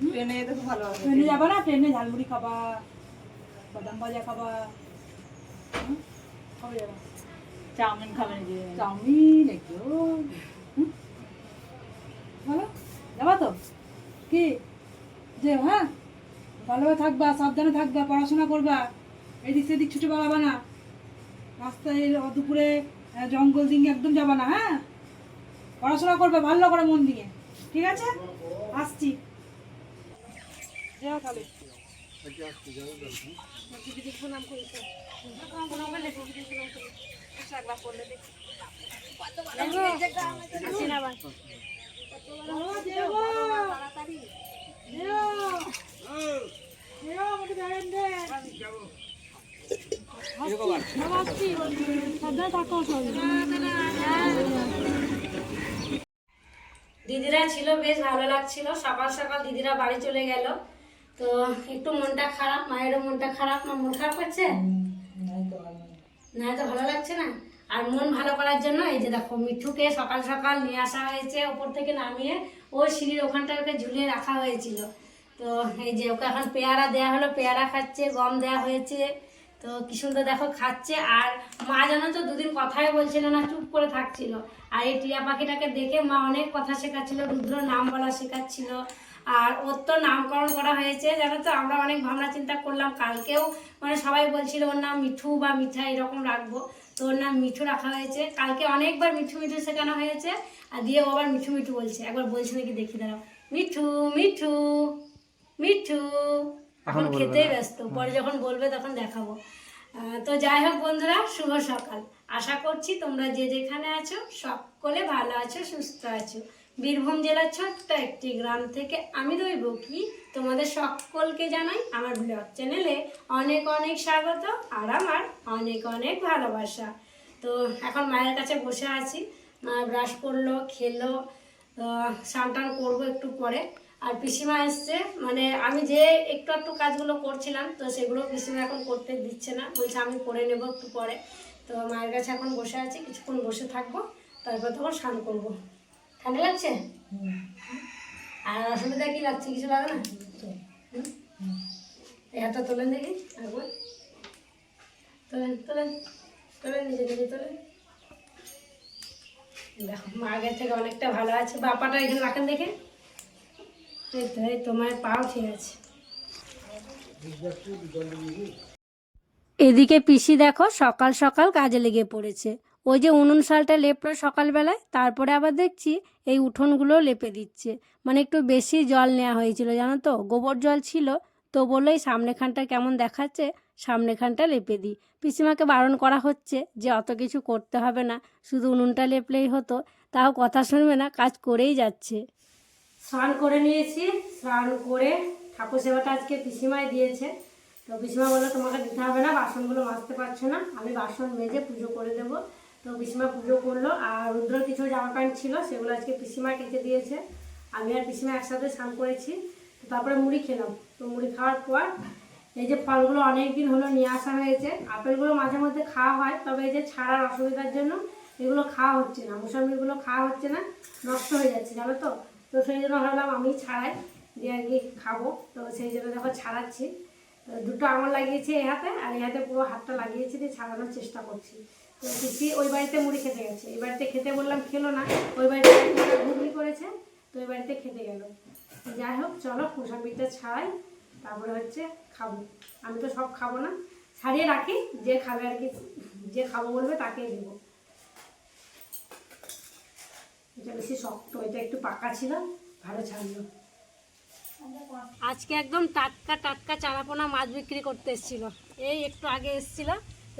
ট্রেনে যেতে খুব ভালো হবে ট্রেনে যাবা না? ট্রেনে ঝালমুড়ি খাবা বাদাম ভাজা খাবা। কবে যাবা। চাউমিন খাবেন যে চাউমিন একটু হুম? যাবা তো? কি? যে হ্যাঁ? ভালোভাবে থাকবা সাবধানে থাকবা পড়াশোনা করবা। এদিক সেদিক ছুটে বেড়াবা না। রাস্তায় দুপুরে জঙ্গল দিকে একদম যাবা না হ্যাঁ? পড়াশোনা করবে ভালো করে মন দিয়ে। ঠিক আছে? আসছি। দিদিরা ছিল বেশ ভালো লাগছিল। সকাল সকাল দিদিরা বাড়ি চলে গেল। তো একটু মনটা খারাপ মায়েরও মনটা খারাপ মা মন খারাপ করছে? না তো ভালো লাগছে। না? আর মন ভালো করার জন্য এই যে দেখো মিঠুকে সকাল সকাল নিয়ে আসা হয়েছে ওপর থেকে নামিয়ে ও সিঁড়ির ওখানটায় ওকে ঝুলিয়ে রাখা হয়েছিল। তো এই যে ওকে এখন পেয়ারা দেয়া হলো পেয়ারা খাচ্ছে গম দেয়া হয়েছে। তো কি সুন্দর দেখো খাচ্ছে। আর মা যেন তো দুদিন কথাই বলছিল না চুপ করে থাকছিল। আর এই টিয়া পাখিটাকে দেখে মা অনেক কথা শেখাচ্ছিল রুদ্র নাম বলা শেখাচ্ছিল। আর ওর তো নামকরণ করা হয়েছে জানো তো? আমরা অনেক ভাবনা চিন্তা করলাম কালকেও। মানে সবাই বলছিল ওর নাম মিঠু বা মিঠা এরকম রাখব। তো ওর নাম মিঠু রাখা হয়েছে। কালকে অনেকবার মিঠু মিঠু শেখানো হয়েছে। আর দিয়ে ও আবার মিঠু মিঠু বলছে। একবার বলছে নাকি দেখি দাঁড়াও। মিঠু মিঠু মিঠু। এখন খেতেই ব্যস্ত। পরে যখন বলবে তখন দেখাবো। তো যাই হোক বন্ধুরা শুভ সকাল। আশা করছি তোমরা যে যেখানে আছো সকলে ভালো আছো সুস্থ আছো। বীরভূম জেলার ছোট্ট একটি গ্রাম থেকে আমি দৈব কি তোমাদের সকলকে জানাই আমার ব্লগ চ্যানেলে অনেক অনেক স্বাগত আর আমার অনেক অনেক ভালোবাসা। তো এখন মায়ের কাছে বসে আছি। মা ব্রাশ করল, খেলো স্নান টান করব একটু পরে। আর পিসিমা এসছে মানে আমি যে একটু একটু কাজগুলো করছিলাম, তো সেগুলো পিসিমা এখন করতে দিচ্ছে না। বলছে আমি করে নেব একটু পরে। তো মায়ের কাছে এখন বসে আছি, কিছুক্ষণ বসে থাকব, তারপর তখন স্নান করব। ঠান্ডা লাগছে? আর অসুবিধা কি লাগছে? কিছু লাগে না? হাতটা তোলেন দেখি একবার তোলেন তোলেন তোলেন নিজে নিজে, তোলেন। দেখো, মা আগের থেকে অনেকটা ভালো আছে। বাপাটা এখানে রাখেন দেখে। এই তো, এই তোমার পাও ঠিক আছে। এদিকে পিসি দেখো, সকাল সকাল কাজে লেগে পড়েছে। ওই যে উনুন শালটা লেপলো সকালবেলায়, তারপরে আবার দেখছি এই উঠোনগুলো লেপে দিচ্ছে। মানে একটু বেশি জল নেওয়া হয়েছিল, জানো তো? গোবর জল ছিল, তো বললেই সামনেখানটা কেমন দেখাচ্ছে, সামনেখানটা লেপে দিই। পিসিমাকে বারণ করা হচ্ছে যে অত কিছু করতে হবে না, শুধু উনুনটা লেপলেই হতো, তাও কথা শুনবে না, কাজ করেই যাচ্ছে। স্নান করে নিয়েছি, স্নান করে ঠাকুর সেবাটা আজকে পিসিমাই দিয়েছে। তো পিসিমা বলল, তোমাকে দিতে হবে না, বাসনগুলো মাজতে পারছ না, আমি বাসন মেজে পুজো করে দেব। তো পিসিমা পুজো করল, আর রুদ্র কিছু জামা প্যান্ট ছিল, সেগুলো আজকে পিসিমা কেটে দিয়েছে। আমি আর পিসিমা একসাথে স্নান করেছি, তো তারপরে মুড়ি খেলাম। তো মুড়ি খাওয়ার পর এই যে ফলগুলো অনেক দিন হলো নিয়ে আসা হয়েছে, আপেলগুলো মাঝে মধ্যে খাওয়া হয়, তবে এই যে ছাড়ার অসুবিধার জন্য এগুলো খাওয়া হচ্ছে না মোসাম্বিগুলো খাওয়া হচ্ছে না, নষ্ট হয়ে যাচ্ছে, জানো তো? তো সেই জন্য ভাবলাম আমি ছাড়াই দিয়ে আর কি খাব, তো সেই জন্য দেখো ছাড়াচ্ছি। দুটো আঙুল লাগিয়েছি এই হাতে, আর এই হাতে পুরো হাতটা লাগিয়েছি দিয়ে ছাড়ানোর চেষ্টা করছি। পিসি ওই বাড়িতে মুড়ি খেতে গেছে। এই বাড়িতে খেতে বললাম, খেলো না। ওই বাড়িতে ঘুগনি করেছে, তো ওই বাড়িতে খেতে গেল। যাই হোক, চলো মোসাম্বিটা ছাড়াই, তারপরে হচ্ছে খাব। আমি তো সব খাব না। ছাড়িয়ে রাখি, যে খাবে আর কি, যে খাব বলবে তাকেই দেবো। এটা বেশি শক্ত, এটা একটু পাকা ছিল, ভালো ছাড়লো। আজকে একদম টাটকা টাটকা চারাপোনা মাছ বিক্রি করতে এসেছিল। এই একটু আগে এসেছিল।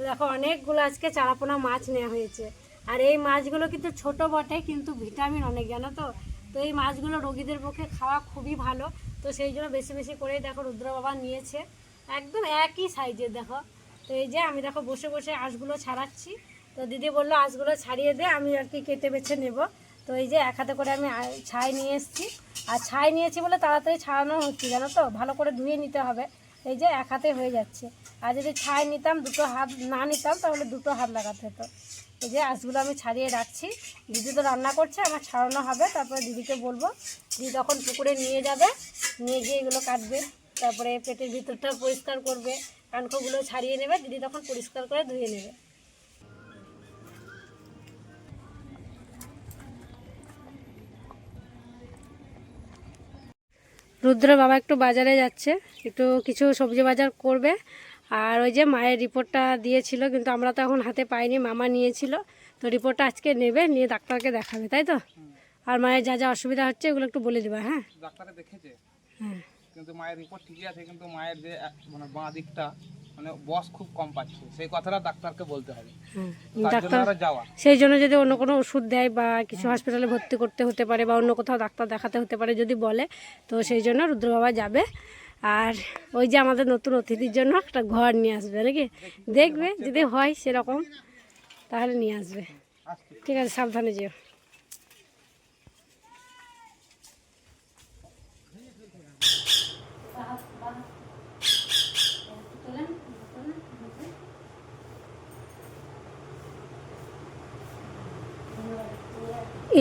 দেখো, অনেকগুলো আজকে চারাপোনা মাছ নেওয়া হয়েছে। আর এই মাছগুলো কিন্তু ছোট বটে, কিন্তু ভিটামিন অনেক, জানো তো? তো এই মাছগুলো রোগীদের পক্ষে খাওয়া খুবই ভালো। তো সেই জন্য বেশি বেশি করেই দেখো রুদ্র বাবা নিয়েছে। একদম একই সাইজের, দেখো। তো এই যে আমি দেখো বসে বসে আঁশগুলো ছাড়াচ্ছি। তো দিদি বলল, আঁশগুলো ছাড়িয়ে দে, আমি আর কি কেটে বেছে নেব। তো এই যে এক হাতে করে আমি ছাই নিয়ে এসেছি। আর ছাই নিয়েছি বলে তাড়াতাড়ি ছাড়ানো হচ্ছে, জানো তো? ভালো করে ধুয়ে নিতে হবে। এই যে এক হাতে হয়ে যাচ্ছে। আর যদি ছাই নিতাম, দুটো হাত না নিতাম, তাহলে দুটো হাত লাগাতে হতো। এই যে আঁশগুলো আমি ছাড়িয়ে রাখছি। দিদি তো রান্না করছে, আমার ছাড়ানো হবে। তারপরে দিদিকে বলব, দিদি তখন পুকুরে নিয়ে যাবে, নিয়ে গিয়ে এগুলো কাটবে। তারপরে পেটের ভিতরটা পরিষ্কার করবে। কানকোগুলো ছাড়িয়ে নেবে, দিদি তখন পরিষ্কার করে ধুয়ে নেবে। রুদ্র বাবা একটু বাজারে যাচ্ছে একটু কিছু সবজি বাজার করবে। আর ওই যে মায়ের রিপোর্টটা দিয়েছিল কিন্তু আমরা তো এখন হাতে পাইনি মামা নিয়েছিল। তো রিপোর্টটা আজকে নেবে নিয়ে ডাক্তারকে দেখাবে তাই তো? আর মায়ের যা যা অসুবিধা হচ্ছে এগুলো একটু বলে দেবা হ্যাঁ? ডাক্তারে দেখেছে। হ্যাঁ। কিন্তু মায়ের রিপোর্ট ঠিকই আছে কিন্তু মায়ের যে মানে বাঁ দিকটা মানে বস খুব কম পাচ্ছে। সেই কথাটা ডাক্তারকে বলতে হবে। ডাক্তার যাওয়া। সেই জন্য যদি অন্য কোনো ওষুধ দেয় বা কিছু হসপিটালে ভর্তি করতে হতে পারে বা অন্য কোথাও ডাক্তার দেখাতে হতে পারে যদি বলে তো সেই জন্য রুদ্র বাবা যাবে। আর ওই যে আমাদের নতুন অতিথির জন্য একটা ঘর নিয়ে আসবে নাকি? দেখবে যদি হয় সেরকম তাহলে নিয়ে আসবে। ঠিক আছে সাবধানে যেও।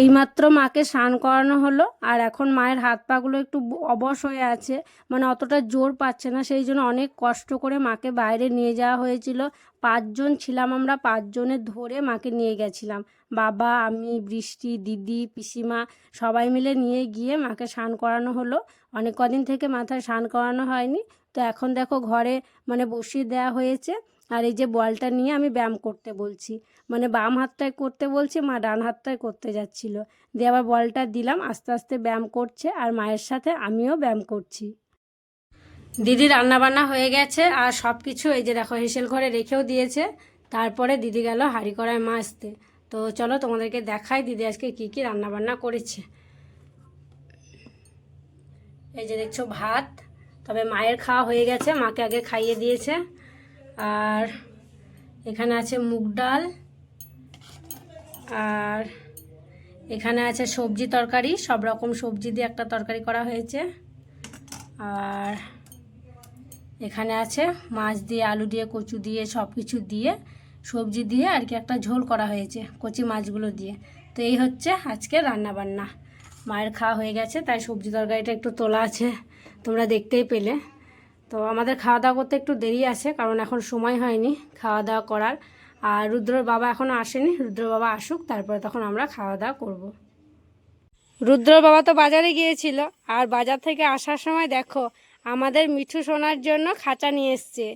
এইমাত্র মাকে স্নান করানো হলো, আর এখন মায়ের হাত পাগুলো একটু অবশ হয়ে আছে মানে অতটা জোর পাচ্ছে না, সেই জন্য অনেক কষ্ট করে মাকে বাইরে নিয়ে যাওয়া হয়েছিল। পাঁচজন ছিলাম আমরা পাঁচজনের ধরে মাকে নিয়ে গেছিলাম। বাবা, আমি, বৃষ্টি, দিদি, পিসিমা, সবাই মিলে নিয়ে গিয়ে মাকে স্নান করানো হলো। অনেক কদিন থেকে মাথায় স্নান করানো হয়নি। তো এখন দেখো ঘরে মানে বসিয়ে দেওয়া হয়েছে। আর এই যে বলটা নিয়ে আমি ব্যায়াম করতে বলছি। মানে বাম হাতটায় করতে বলছে, মা ডান হাতটায় করতে যাচ্ছিল। দিয়ে আবার বলটা দিলাম, আস্তে আস্তে ব্যায়াম করছে আর মায়ের সাথে আমিও ব্যায়াম করছি। দিদি রান্না বান্না হয়ে গেছে আর সব কিছু এই যে দেখো, হেসেল ঘরে রেখেও দিয়েছে। তারপরে দিদি গেল হাঁড়ি কড়ায় মাছতে তো চলো তোমাদেরকে দেখাই দিদি আজকে কি কি রান্না বান্না করেছে। এই যে দেখছ ভাত, তবে মায়ের খাওয়া হয়ে গেছে, মাকে আগে খাইয়ে দিয়েছে। আর এখানে আছে মুগ ডাল আর এখানে আছে সবজি তরকারি, সব রকম সবজি দিয়ে একটা তরকারি করা হয়েছে। আর এখানে আছে মাছ দিয়ে, আলু দিয়ে, কচু দিয়ে, সব কিছু দিয়ে, সবজি দিয়ে আর কি একটা ঝোল করা হয়েছে কচি মাছগুলো দিয়ে। তো এই হচ্ছে আজকে রান্না বান্না। মায়ের খাওয়া হয়ে গেছে, তাই সবজি তরকারিটা একটু তোলা আছে, তোমরা দেখতেই পেলে। তো আমাদের খাওয়া দাওয়া করতে একটু দেরি আছে, কারণ এখন সময় হয়নি খাওয়া দাওয়া করার। আর রুদ্রর বাবা এখনও আসেনি। রুদ্র বাবা আসুক, তারপরে তখন আমরা খাওয়া দাওয়া করব। রুদ্র বাবা তো বাজারে গিয়েছিল। আর বাজার থেকে আসার সময় দেখো, আমাদের মিঠু সোনার জন্য খাঁচা নিয়ে এসছে।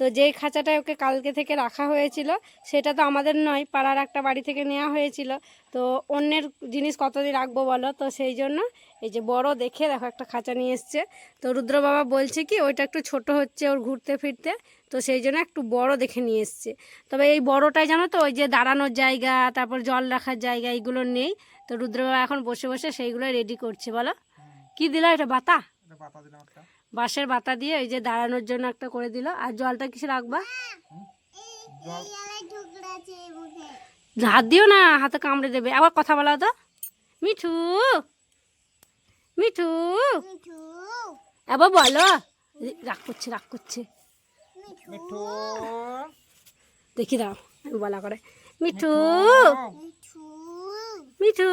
তো যেই খাঁচাটা ওকে কালকে থেকে রাখা হয়েছিল, সেটা তো আমাদের নয়, পাড়ার একটা বাড়ি থেকে নেওয়া হয়েছিল। তো অন্যের জিনিস কতদিন রাখব বলো? তো সেই জন্য এই যে বড় দেখে দেখো একটা খাঁচা নিয়ে এসছে। তো রুদ্র বাবা বলছে কি, ওইটা একটু ছোট হচ্ছে ওর ঘুরতে ফিরতে, তো সেই জন্য একটু বড় দেখে নিয়ে এসছে। তবে এই বড়টাই জানো তো, ওই যে দাঁড়ানোর জায়গা, তারপর জল রাখার জায়গা, এইগুলো নেই। তো রুদ্র বাবা এখন বসে বসে সেইগুলো রেডি করছে, বলো। কি দিল এটা, বাতা? বাঁশের বাতা দিয়ে ওই যে দাঁড়ানোর জন্য একটা করে দিল। আর জলটা কিসে রাখবা? হাত দিও না হাতে কামড়ে দেবে। আবার কথা বলা তো। মিঠু মিঠু। আবার বলো। রাগ করছে রাগ করছে। মিঠু। দেখি দাও আমি বলা করে। মিঠু। মিঠু।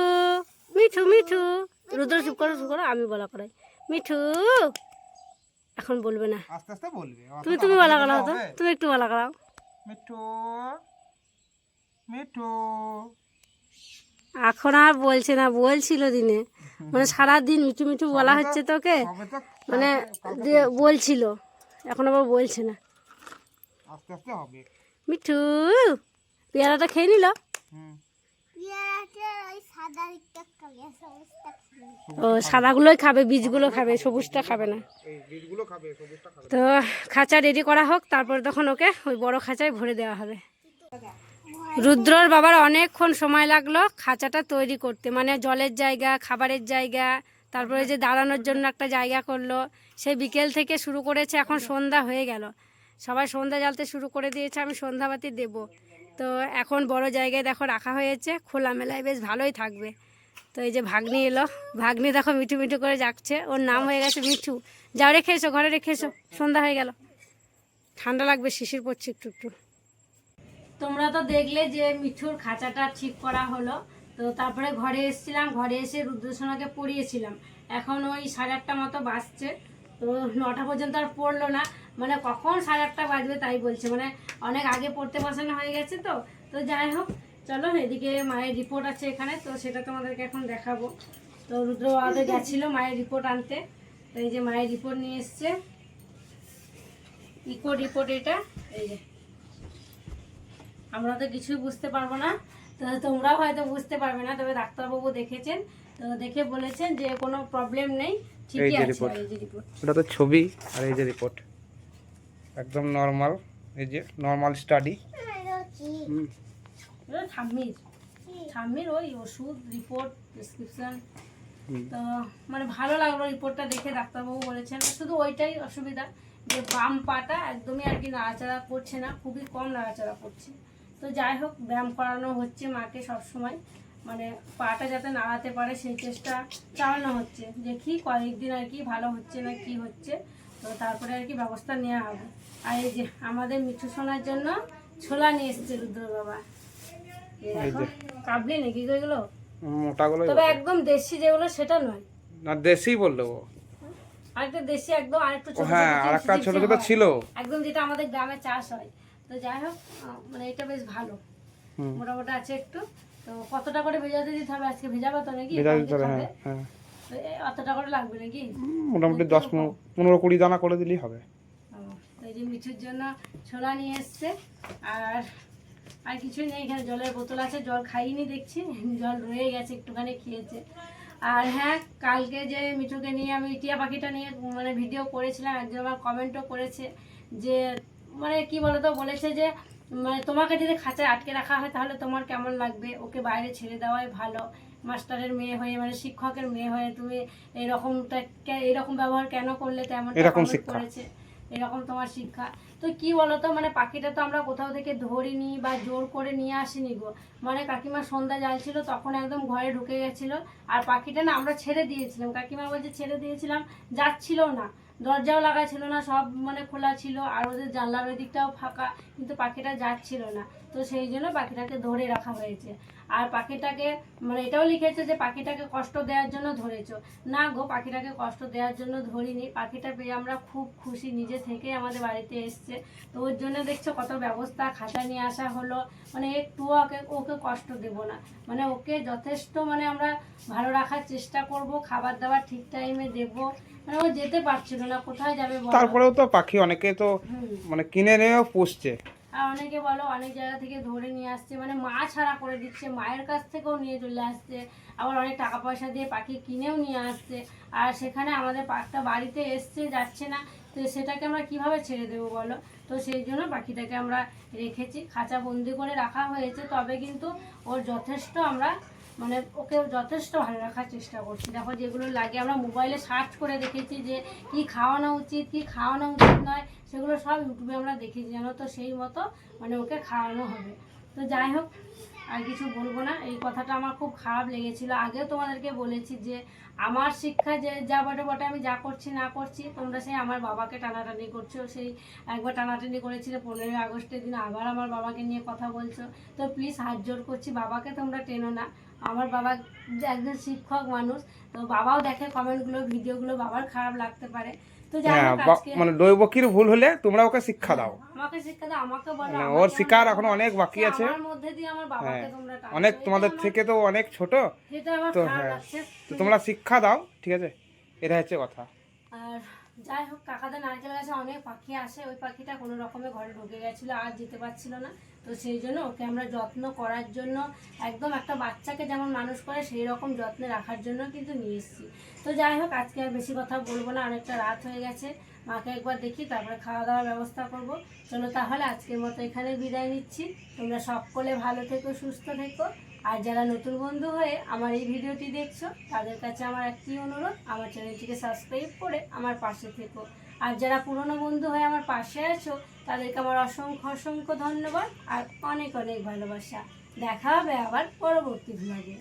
মিঠু। মিঠু রুদ্র চুপ করো চুপ করো আমি বলা করাই মিঠু এখন বলবে না। আস্তে আস্তে বলবি। তুমি তুমি বলা করাও তো তুমি একটু বলা করাও মিঠু মিঠু। এখন আর বলছে না বলছিল দিনে। মানে সারাদিন মিঠু মিঠু বলা হচ্ছে তোকে মানে দিয়ে বলছিল এখন আবার বলছে না। আস্তে আস্তে হবে। মিঠু পেয়ারাটা খেয়ে নিল। হুম। ও, সাদাগুলোই খাবে, বীজগুলো খাবে, সবুজটা খাবে না। তো খাঁচা রেডি করা হোক, তারপর তখন ওকে ওই বড় খাঁচায় ভরে দেওয়া হবে। রুদ্রর বাবার অনেকক্ষণ সময় লাগল খাঁচাটা তৈরি করতে মানে জলের জায়গা, খাবারের জায়গা, তারপরে যে দাঁড়ানোর জন্য একটা জায়গা করল সেই বিকেল থেকে শুরু করেছে, এখন সন্ধ্যা হয়ে গেল। সবাই সন্ধ্যা জ্বালতে শুরু করে দিয়েছে, আমি সন্ধ্যাবাতি দেব। তো এখন বড় জায়গায় দেখো রাখা হয়েছে খোলা মেলায় বেশ ভালোই থাকবে। তো এই যে ভাগ্নি এলো। ভাগ্নি দেখো মিঠু মিঠু করে যাচ্ছে। ওর নাম হয়ে গেছে মিঠু। যাও, রেখে এসো, ঘরে রেখে এসো। সন্ধ্যা হয়ে গেল। ঠান্ডা লাগবে, শিশির পড়ছে একটু একটু। তোমরা তো দেখলে যে মিঠুর খাঁচাটা ঠিক করা হলো। তো তারপরে ঘরে এসেছিলাম। ঘরে এসে রুদ্রসোনাকে পড়িয়েছিলাম। এখন ওই সাড়ে আটটা মতো বাজছে। তো নটা পর্যন্ত আর পড়ল না। মানে কখন সাড়ে আটটা বাজবে তাই বলছে। মানে অনেক আগে পড়তে বসানো হয়ে গেছে তো। তো যাই হোক চলো এদিকে মায়ের রিপোর্ট আছে এখানে তো সেটা তোমাদেরকে এখন দেখাবো। তো রুদ্র বাবাতে গেছিল মায়ের রিপোর্ট আনতে তো এই যে মায়ের রিপোর্ট নিয়ে এসছে। ইকো রিপোর্ট এটা এই যে। আমরা তো কিছুই বুঝতে পারব না তো তোমরাও হয়তো বুঝতে পারবে না তবে ডাক্তারবাবু দেখেছেন তো দেখে বলেছেন যে কোনো প্রবলেম নেই ঠিকই আছে এই যে রিপোর্ট ওটা তো ছবি আর এই যে রিপোর্ট একদম নর্মাল এই যে নর্মাল স্টাডি ঠাম্মির ঠাম্মির ওই ওষুধ রিপোর্ট প্রেসক্রিপশন তো মানে ভালো লাগল রিপোর্টটা দেখে ডাক্তারবাবু বলেছেন। শুধু ওইটাই অসুবিধা যে বাম পাটা একদমই আর কি নাড়াচাড়া করছে না খুবই কম নাড়াচাড়া করছে। তো যাই হোক ব্যায়াম করানো হচ্ছে মাকে সবসময়। মানে পাটা যাতে নাড়াতে পারে সেই চেষ্টা চালানো হচ্ছে। দেখি কয়েকদিন আর কি ভালো হচ্ছে না কি হচ্ছে তো তারপরে আর কি ব্যবস্থা নেওয়া হবে। আর এই যে আমাদের মিঠু সোনার জন্য ছোলা নিয়ে এসছে রুদ্র বাবা কাবলি নাকি গো মোটাগুলো তবে একদম দেশি যেগুলো সেটা নয়। না দেশি বলল আরেকটা দেশি একদম আরেকটু ছোট হ্যাঁ ছোট আর একটা চিপসি ছোট ছোট ছিল। একদম যেটা আমাদের গ্রামে চাষ হয়। তো যাই হোক মানে এটা বেশ ভালো। মোটামুটি আছে একটু। তো কতটা করে ভেজাতে দিতে হবে আজকে? ভেজাবো তো নাকি? ভেজা দিতে হবে হ্যাঁ হ্যাঁ। অতটা করে লাগবে নাকি? মোটামুটি দশ পনেরো পনেরো কুড়ি দানা করে দিলেই হবে। এই যে মিঠুর জন্য ছোলা নিয়ে এসছে। আর আর কিছুই নেই এখানে জলের বোতল আছে জল খাইনি দেখছি জল রয়ে গেছে একটুখানি খেয়েছে। আর হ্যাঁ কালকে যে মিঠুকে নিয়ে আমি টিয়া পাখিটা নিয়ে মানে ভিডিও করেছিলাম একজন আমার কমেন্টও করেছে যে মানে কি বলতো বলেছে যে মানে তোমাকে যদি খাঁচায় আটকে রাখা হয় তাহলে তোমার কেমন লাগবে? ওকে বাইরে ছেড়ে দেওয়াই ভালো। মাস্টারের মেয়ে হয়ে মানে শিক্ষকের মেয়ে হয়ে তুমি এরকমটা এরকম ব্যবহার কেন করলে? তেমন করেছে। এরকম তোমার শিক্ষা। তো কি বলতো মানে পাখিটা তো আমরা কোথাও থেকে ধরিনি বা জোর করে নিয়ে আসিনি গো। মানে কাকিমা সন্ধ্যা জ্বালছিল তখন একদম ঘরে ঢুকে গেছিল। আর পাখিটা না আমরা ছেড়ে দিয়েছিলাম। কাকিমা বলছে, ছেড়ে দিয়েছিলাম যাচ্ছিল না। দরজাও লাগা ছিল না, সব মানে খোলা ছিল, আর ওদের জানলার ওই দিকটাও ফাঁকা, কিন্তু পাখিটা যাচ্ছিল না। তো সেই জন্য পাখিটাকে ধরে রাখা হয়েছে। আর পাখিটাকে মানে এটাও লিখেছে যে পাখিটাকে কষ্ট দেওয়ার জন্য ধরেছো। না গো পাখিটাকে কষ্ট দেওয়ার জন্য ধরিনি। পাখিটা পেয়ে আমরা খুব খুশি নিজে থেকে আমাদের বাড়িতে এসছে। তো ওর জন্য দেখছ কত ব্যবস্থা খাঁচা নিয়ে আসা হলো। মানে একটুও ওকে ওকে কষ্ট দেব না। মানে ওকে যথেষ্ট মানে আমরা ভালো রাখার চেষ্টা করব খাবার দাবার ঠিক টাইমে দেবো। মানে ও যেতে পারছিল না কোথায় যাবে? তারপরেও তো পাখি অনেকে তো মানে কিনে নিয়েও পুষছে। আর অনেকে বলো অনেক জায়গা থেকে ধরে নিয়ে আসছে মানে মা ছাড়া করে দিচ্ছে, মায়ের কাছ থেকেও নিয়ে চলে আসছে, আবার অনেক টাকা পয়সা দিয়ে পাখি কিনেও নিয়ে আসছে, আর সেখানে আমাদের পাখটা বাড়িতে এসছে, যাচ্ছে না, তো সেটাকে আমরা কীভাবে ছেড়ে দেবো বলো? তো সেই জন্য পাখিটাকে আমরা রেখেছি, খাঁচা বন্দি করে রাখা হয়েছে, তবে কিন্তু ওর যথেষ্ট আমরা মানে ওকে যথেষ্ট ভালো রাখার চেষ্টা করছি। দেখো যেগুলো লাগে, আমরা মোবাইলে সার্চ করে দেখেছি যে কি খাওয়ানো উচিত, কি খাওয়ানো উচিত নয়, সেগুলো সব ইউটিউবে আমরা দেখেছি জানো তো সেই মতো মানে ওকে খাওয়ানো হবে। তো যাই হোক, আর কিছু বলব না। এই কথাটা আমার খুব খারাপ লেগেছিল। আগেও তোমাদেরকে বলেছি যে আমার শিক্ষা যে যা বটে বটে, আমি যা করছি না করছি, তোমরা সেই আমার বাবাকে টানাটানি করছ। সেই একবার টানাটানি করেছিলে পনেরোই আগস্টের দিন, আবার আমার বাবাকে নিয়ে কথা বলছো। তো প্লিজ হাত জোর করছি, বাবাকে তোমরা টেনো না। আমার বাবা যে একজন শিক্ষক মানুষ তো বাবাও দেখে কমেন্টগুলো ভিডিওগুলো বাবার খারাপ লাগতে পারে। তো হ্যাঁ মানে দৈবকীর ভুল হলে তোমরা ওকে শিক্ষা দাও। আমাকে শিক্ষা দাও আমাকে বলো ওর শিকার এখনও অনেক বাকি আছে। আমার মধ্যে দিয়ে আমার বাবাকে হ্যাঁ তোমরা। অনেক তোমাদের থেকে তো অনেক ছোট। তো হ্যাঁ তো তোমরা শিক্ষা দাও ঠিক আছে? এটা হচ্ছে কথা। আর যাই হোক, কাকাদের নারকেল গাছে অনেক পাখি আসে। ওই পাখিটা কোনো রকমে ঘরে ঢুকে গেছিল, আর যেতে পারছিল না। তো সেই জন্য ওকে আমরা যত্ন করার জন্য, একদম একটা বাচ্চাকে যেমন মানুষ করে, সেই রকম যত্নে রাখার জন্য কিন্তু নিয়ে এসেছি। তো যাই হোক, আজকে আর বেশি কথা বলব না, অনেকটা রাত হয়ে গেছে। মাকে একবার দেখি, তারপরে খাওয়া দাওয়ার ব্যবস্থা করব। চলো তাহলে আজকের মতো এখানে বিদায় নিচ্ছি। তোমরা সকলে ভালো থেকো, সুস্থ থেকো। আর যারা নতুন বন্ধু হয়ে আমার এই ভিডিওটি দেখছ, তাদের কাছে আমার একটি অনুরোধ, আমার চ্যানেলটিকে সাবস্ক্রাইব করে আমার পাশে থেকো। আর যারা পুরনো বন্ধু হয়ে আমার পাশে আছো, তাদেরকে আমার অসংখ্য অসংখ্য ধন্যবাদ আর অনেক অনেক ভালোবাসা। দেখা হবে আবার পরবর্তী ভ্লগে